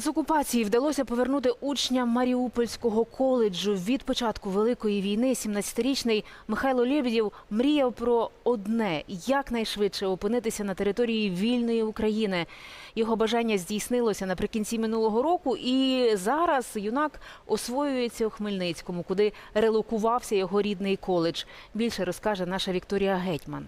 З окупації вдалося повернути учня Маріупольського коледжу. Від початку великої війни 17-річний Михайло Лєбєдєв мріяв про одне якнайшвидше опинитися на території вільної України. Його бажання здійснилося наприкінці минулого року, і зараз юнак освоюється у Хмельницькому, куди релокувався його рідний коледж. Більше розкаже наша Вікторія Гетьман.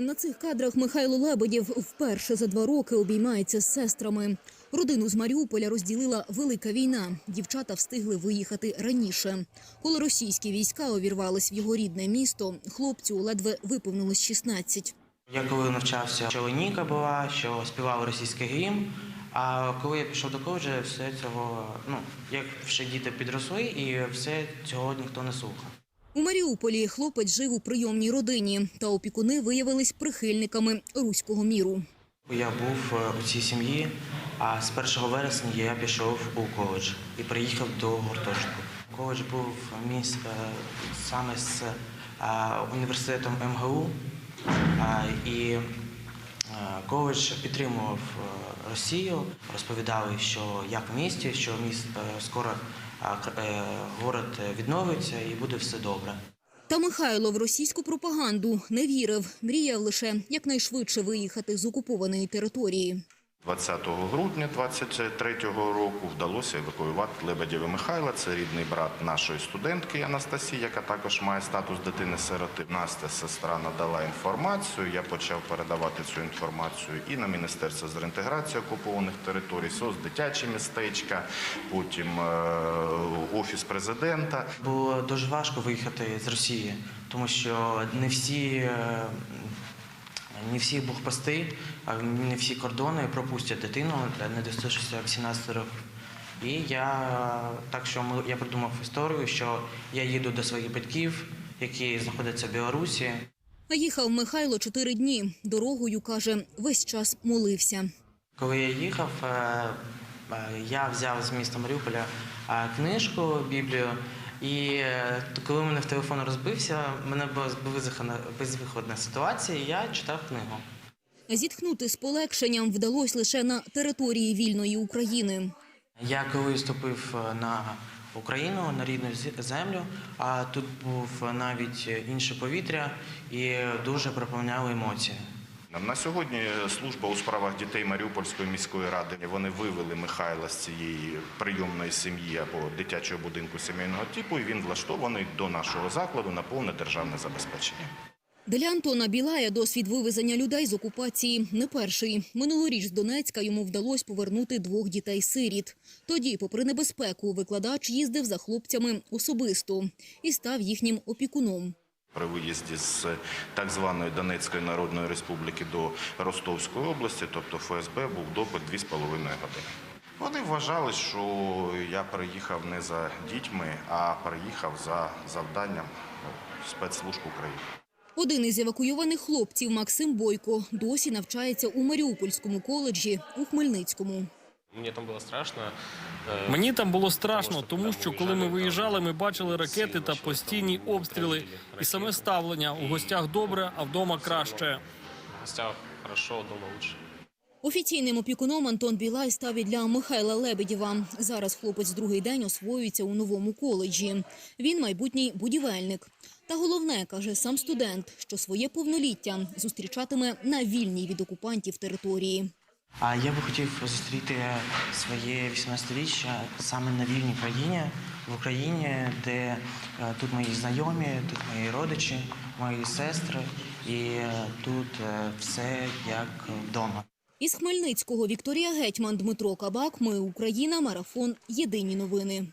На цих кадрах Михайло Лебедєв вперше за два роки обіймається з сестрами. Родину з Маріуполя розділила велика війна. Дівчата встигли виїхати раніше. Коли російські війська увірвались в його рідне місто, хлопцю ледве виповнилось 16. Я коли навчався, що лінійка була, що співав російський гімн. А коли я пішов до коледжу, все цього, ну, як вже діти підросли, і все цього ніхто не слухав. У Маріуполі хлопець жив у прийомній родині, та опікуни виявились прихильниками руського міру. Я був е, у цій сім'ї, а з 1 вересня я пішов у коледж і приїхав до гуртожитку. Коледж був міс, е, саме з е, університетом МГУ, і коледж підтримував Росію, розповідали, що як в місті, що міст скоро кр- е, город відновиться і буде все добре. Та Михайло в російську пропаганду не вірив, мріяв лише якнайшвидше виїхати з окупованої території. 20 грудня 23-го року вдалося евакуювати Лебедєва Михайла. Це рідний брат нашої студентки Анастасії, яка також має статус дитини-сироти. Настя сестра надала інформацію. Я почав передавати цю інформацію і на Міністерство з реінтеграції окупованих територій, СОС, дитячі містечка, потім е, офіс президента. Було дуже важко виїхати з Росії, тому що не всі, е, не всі блокпости, а не всі кордони пропустять дитину, не достатньо 18 років. І я так що ми- я придумав історію, що я їду до своїх батьків, які знаходяться в Білорусі. А їхав Михайло чотири дні. Дорогою, каже, весь час молився. Коли я їхав, е, е, я взяв з міста Маріуполя е, книжку, Біблію. І е, коли у мене в телефон розбився, мене була безвиходна, безвиходна ситуація, і я читав книгу. Зітхнути з полегшенням вдалося лише на території вільної України. Я коли вступив е, на Україну, на рідну землю, а тут був навіть інше повітря і дуже проповняли емоції. На сьогодні служба у справах дітей Маріупольської міської ради вони вивели Михайла з цієї прийомної сім'ї або дитячого будинку сімейного типу, і він влаштований до нашого закладу на повне державне забезпечення. Для Антона Білая досвід вивезення людей з окупації не перший. Минулоріч з Донецька йому вдалося повернути двох дітей-сиріт. Тоді, попри небезпеку, викладач їздив за хлопцями особисто і став їхнім опікуном. При виїзді з так званої Донецької Народної Республіки до Ростовської області, тобто ФСБ, був допит 2,5 години. Вони вважали, що я приїхав не за дітьми, а приїхав за завданням спецслужб України. Один із евакуйованих хлопців Максим Бойко досі навчається у Маріупольському коледжі у Хмельницькому. Мені там було страшно. Мені там було страшно, Тому що коли ми виїжджали, ми бачили ракети та постійні обстріли, і саме ставлення у гостях добре, а вдома краще. В гостях хорошо, лучше. Офіційним опікуном Антон Білай став і для Михайла Лебедєва. Зараз хлопець другий день освоюється у новому коледжі. Він майбутній будівельник. Та головне, каже сам студент, що своє повноліття зустрічатиме на вільній від окупантів території. А я би хотів зустріти своє 18-річчя саме на вільній країні, в Україні, де е, тут мої знайомі, тут мої родичі, мої сестри, і е, тут е, все як вдома. Із Хмельницького Вікторія Гетьман, Дмитро Кабак. Ми Україна. Марафон. Єдині новини.